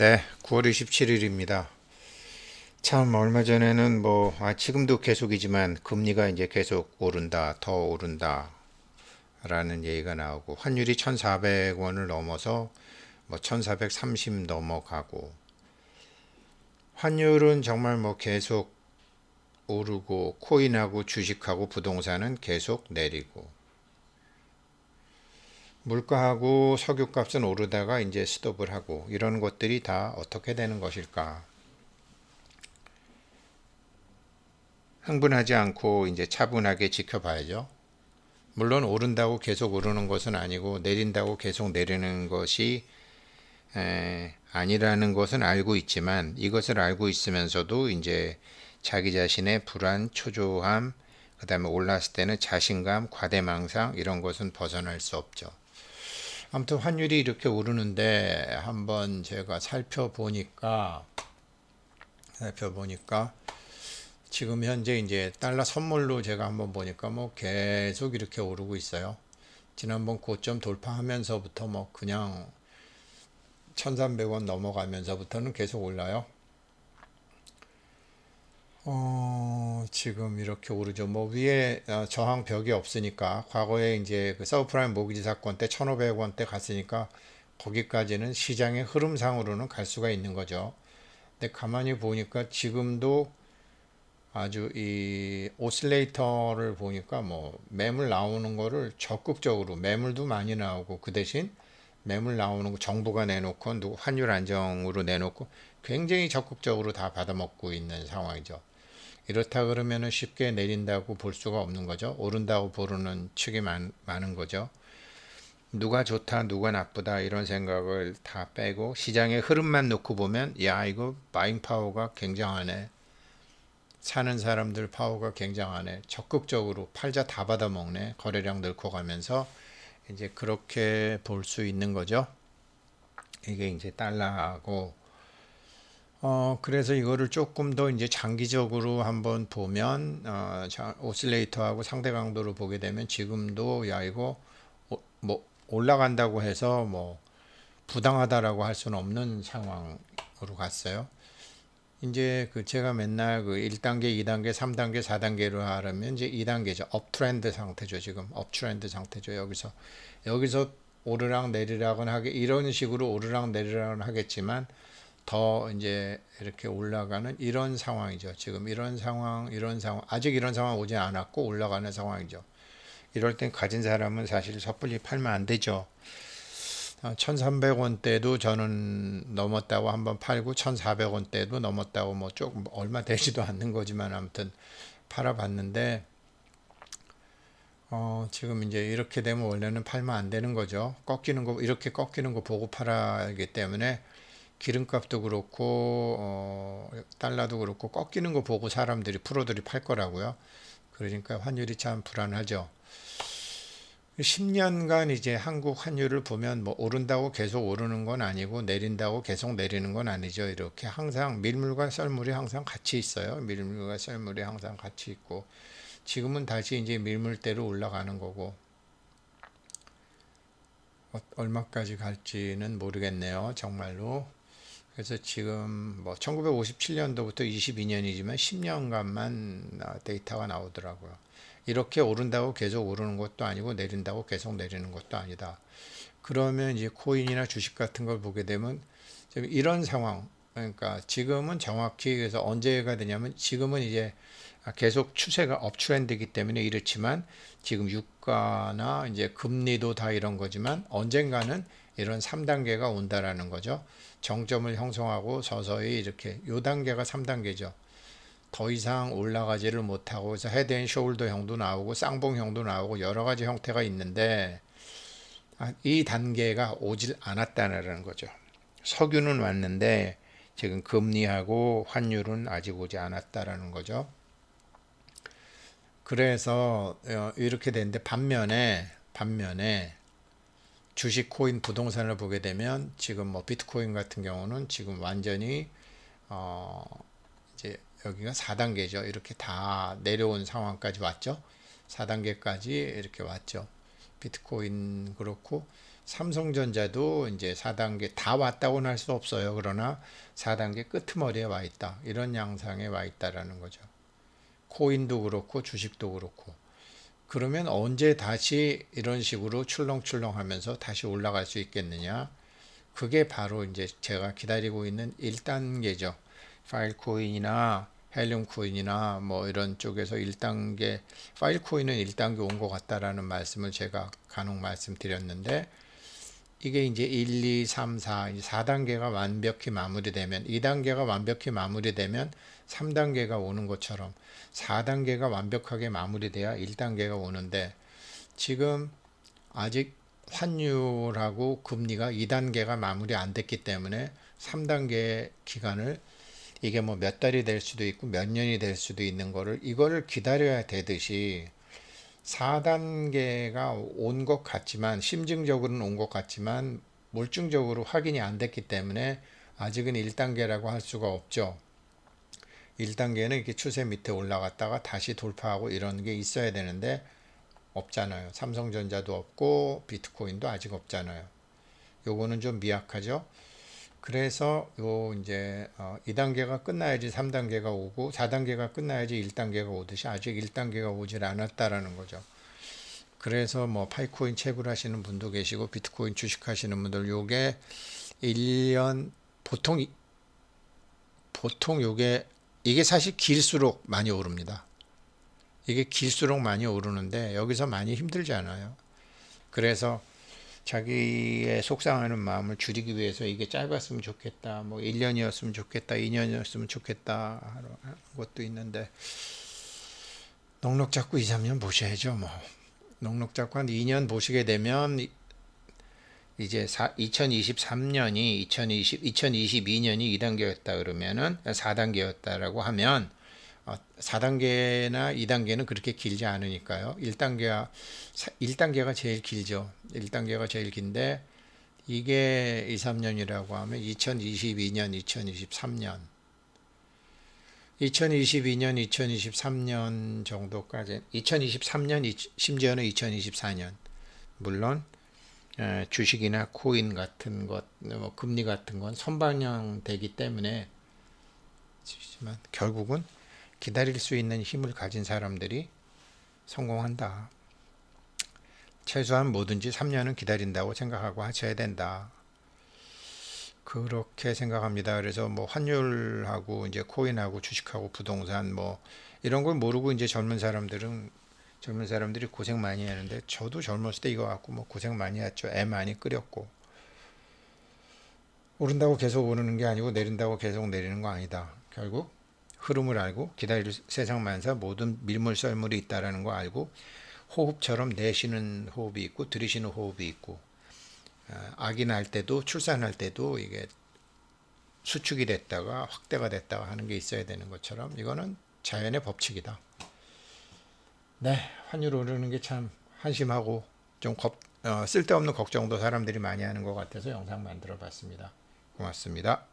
네, 9월 27일입니다. 참 얼마 전에는 뭐 아, 지금도 계속이지만 금리가 이제 계속 오른다, 더 오른다 라는 얘기가 나오고 환율이 1,400원을 넘어서 뭐 1,430 넘어가고 환율은 정말 뭐 계속 오르고 코인하고 주식하고 부동산은 계속 내리고 물가하고 석유값은 오르다가 이제 스톱을 하고 이런 것들이 다 어떻게 되는 것일까? 흥분하지 않고 이제 차분하게 지켜봐야죠. 물론 오른다고 계속 오르는 것은 아니고 내린다고 계속 내리는 것이 에, 아니라는 것은 알고 있지만 이것을 알고 있으면서도 이제 자기 자신의 불안, 초조함, 그 다음에 올랐을 때는 자신감, 과대망상 이런 것은 벗어날 수 없죠. 아무튼 환율이 이렇게 오르는데 한번 제가 살펴보니까 살펴보니까 지금 현재 이제 달러 선물로 제가 한번 보니까 뭐 계속 이렇게 오르고 있어요. 지난번 고점 돌파하면서부터 뭐 그냥 1300원 넘어가면서부터는 계속 올라요. 어, 지금 이렇게 오르죠. 뭐 위에 어, 저항 벽이 없으니까 과거에 이제 그 서브프라임 모기지 사건 때 1,500원 대 갔으니까 거기까지는 시장의 흐름상으로는 갈 수가 있는 거죠. 근데 가만히 보니까 지금도 아주 이 오실레이터를 보니까 뭐 매물 나오는 거를 적극적으로 매물도 많이 나오고 그 대신 매물 나오는 거 정부가 내놓고 누구 환율 안정으로 내놓고 굉장히 적극적으로 다 받아먹고 있는 상황이죠. 이렇다 그러면 쉽게 내린다고 볼 수가 없는 거죠. 오른다고 보르는 측이 많, 많은 거죠. 누가 좋다, 누가 나쁘다 이런 생각을 다 빼고 시장의 흐름만 놓고 보면 야 이거 바잉 파워가 굉장하네. 사는 사람들 파워가 굉장하네. 적극적으로 팔자 다 받아먹네. 거래량 늘고 가면서 이제 그렇게 볼 수 있는 거죠. 이게 이제 달러하고 어, 그래서 이거를 조금 더 이제 장기적으로 한번 보면, 어, 자, 오실레이터하고 상대 강도를 보게 되면 지금도 야, 이거, 오, 뭐, 올라간다고 해서 뭐, 부당하다라고 할 수는 없는 상황으로 갔어요. 이제 그 제가 맨날 그 1단계, 2단계, 3단계, 4단계로 하려면 이제 2단계죠. 업트렌드 상태죠. 지금 업트렌드 상태죠. 여기서 여기서 오르락 내리락은 하게 이런 식으로 오르락 내리락은 하겠지만 더 이제 이렇게 올라가는 이런 상황이죠. 지금 이런 상황, 이런 상황, 아직 이런 상황 오지 않았고 올라가는 상황이죠. 이럴 땐 가진 사람은 사실 섣불리 팔면 안 되죠. 1300원대도 저는 넘었다고 한번 팔고 1400원대도 넘었다고 뭐 조금 얼마 되지도 않는 거지만 아무튼 팔아봤는데 어 지금 이제 이렇게 되면 원래는 팔면 안 되는 거죠. 꺾이는 거 이렇게 꺾이는 거 보고 팔아야 하기 때문에 기름값도 그렇고 어 달러도 그렇고 꺾이는 거 보고 사람들이 프로들이 팔 거라고요. 그러니까 환율이 참 불안하죠. 10년간 이제 한국 환율을 보면 뭐 오른다고 계속 오르는 건 아니고 내린다고 계속 내리는 건 아니죠. 이렇게 항상 밀물과 썰물이 항상 같이 있어요. 밀물과 썰물이 항상 같이 있고 지금은 다시 이제 밀물대로 올라가는 거고 어, 얼마까지 갈지는 모르겠네요. 정말로. 그래서 지금 뭐 1957년도부터 22년이지만 10년간만 데이터가 나오더라고요. 이렇게 오른다고 계속 오르는 것도 아니고 내린다고 계속 내리는 것도 아니다. 그러면 이제 코인이나 주식 같은 걸 보게 되면 이런 상황, 그러니까 지금은 정확히 그래서 언제가 되냐면 지금은 이제 계속 추세가 업트렌드이기 때문에 이렇지만 지금 유가나 이제 금리도 다 이런 거지만 언젠가는 이런 3단계가 온다라는 거죠. 정점을 형성하고 서서히 이렇게 요 단계가 3단계죠. 더 이상 올라가지를 못하고 그래서 헤드앤 숄더 형도 나오고 쌍봉 형도 나오고 여러 가지 형태가 있는데 아, 이 단계가 오질 않았다는 거죠. 석유는 왔는데 지금 금리하고 환율은 아직 오지 않았다라는 거죠. 그래서 어, 이렇게 되는데 반면에 반면에 주식, 코인, 부동산을 보게 되면 지금 뭐 비트코인 같은 경우는 지금 완전히 어 이제 여기가 4단계죠. 이렇게 다 내려온 상황까지 왔죠. 4단계까지 이렇게 왔죠. 비트코인 그렇고 삼성전자도 이제 4단계 다 왔다고는 할 수 없어요. 그러나 4단계 끄트머리에 와 있다. 이런 양상에 와 있다라는 거죠. 코인도 그렇고 주식도 그렇고. 그러면 언제 다시 이런 식으로 출렁출렁 하면서 다시 올라갈 수 있겠느냐? 그게 바로 이제 제가 기다리고 있는 1단계죠. 파일 코인이나 헬륨 코인이나 뭐 이런 쪽에서 1단계 파일 코인은 1단계 온 것 같다라는 말씀을 제가 간혹 말씀드렸는데 이게 이제 1, 2, 3, 4, 4단계가 완벽히 마무리되면 2단계가 완벽히 마무리되면 3단계가 오는 것처럼 4단계가 완벽하게 마무리돼야 1단계가 오는데 지금 아직 환율하고 금리가 2단계가 마무리 안 됐기 때문에 3단계 기간을 이게 뭐 몇 달이 될 수도 있고 몇 년이 될 수도 있는 거를 이거를 기다려야 되듯이 4단계가 온 것 같지만 심증적으로는 온 것 같지만 물증적으로 확인이 안 됐기 때문에 아직은 1단계라고 할 수가 없죠. 1단계는 이렇게 추세 밑에 올라갔다가 다시 돌파하고 이런 게 있어야 되는데 없잖아요. 삼성전자도 없고 비트코인도 아직 없잖아요. 요거는 좀 미약하죠. 그래서 요 이제 어 2단계가 끝나야지 3단계가 오고 4단계가 끝나야지 1단계가 오듯이 아직 1단계가 오질 않았다라는 거죠. 그래서 뭐 파이코인 채굴 하시는 분도 계시고 비트코인 주식 하시는 분들 요게 1년 보통 이- 보통 요게 이게 사실 길수록 많이 오릅니다. 이게 길수록 많이 오르는데 여기서 많이 힘들지 않아요. 그래서 자기의 속상하는 마음을 줄이기 위해서 이게 짧았으면 좋겠다. 뭐 1년이었으면 좋겠다. 2년이었으면 좋겠다. 하는 것도 있는데 넉넉 잡고 2, 3년 보셔야죠. 뭐 넉넉 잡고 한 2년 보시게 되면 이- 이제 2023년이 2020 2022년이 2단계였다 그러면은 4단계였다라고 하면 어, 4단계나 2단계는 그렇게 길지 않으니까요. 1단계가 1단계가 제일 길죠. 1단계가 제일 긴데 이게 2, 3년이라고 하면 2022년, 2023년 2022년, 2023년 정도까지 2023년 심지어는 2024년 물론 에, 주식이나 코인 같은 것, 뭐 금리 같은 건 선방향되기 때문에 지만 결국은 기다릴 수 있는 힘을 가진 사람들이 성공한다. 최소한 뭐든지 3년은 기다린다고 생각하고 하셔야 된다. 그렇게 생각합니다. 그래서 뭐 환율하고 이제 코인하고 주식하고 부동산 뭐 이런 걸 모르고 이제 젊은 사람들은 젊은 사람들이 고생 많이 하는데 저도 젊었을 때 이거 갖고 뭐 고생 많이 했죠. 애 많이 끓였고 오른다고 계속 오르는 게 아니고 내린다고 계속 내리는 거 아니다. 결국 흐름을 알고 기다릴 세상 만사 모든 밀물 썰물이 있다라는 거 알고 호흡처럼 내쉬는 호흡이 있고 들이쉬는 호흡이 있고 아, 아기 낳을 때도 출산할 때도 이게 수축이 됐다가 확대가 됐다가 하는 게 있어야 되는 것처럼 이거는 자연의 법칙이다. 네, 환율 오르는 게 참 한심하고 좀 겁, 어, 쓸데없는 걱정도 사람들이 많이 하는 것 같아서 영상 만들어 봤습니다. 고맙습니다.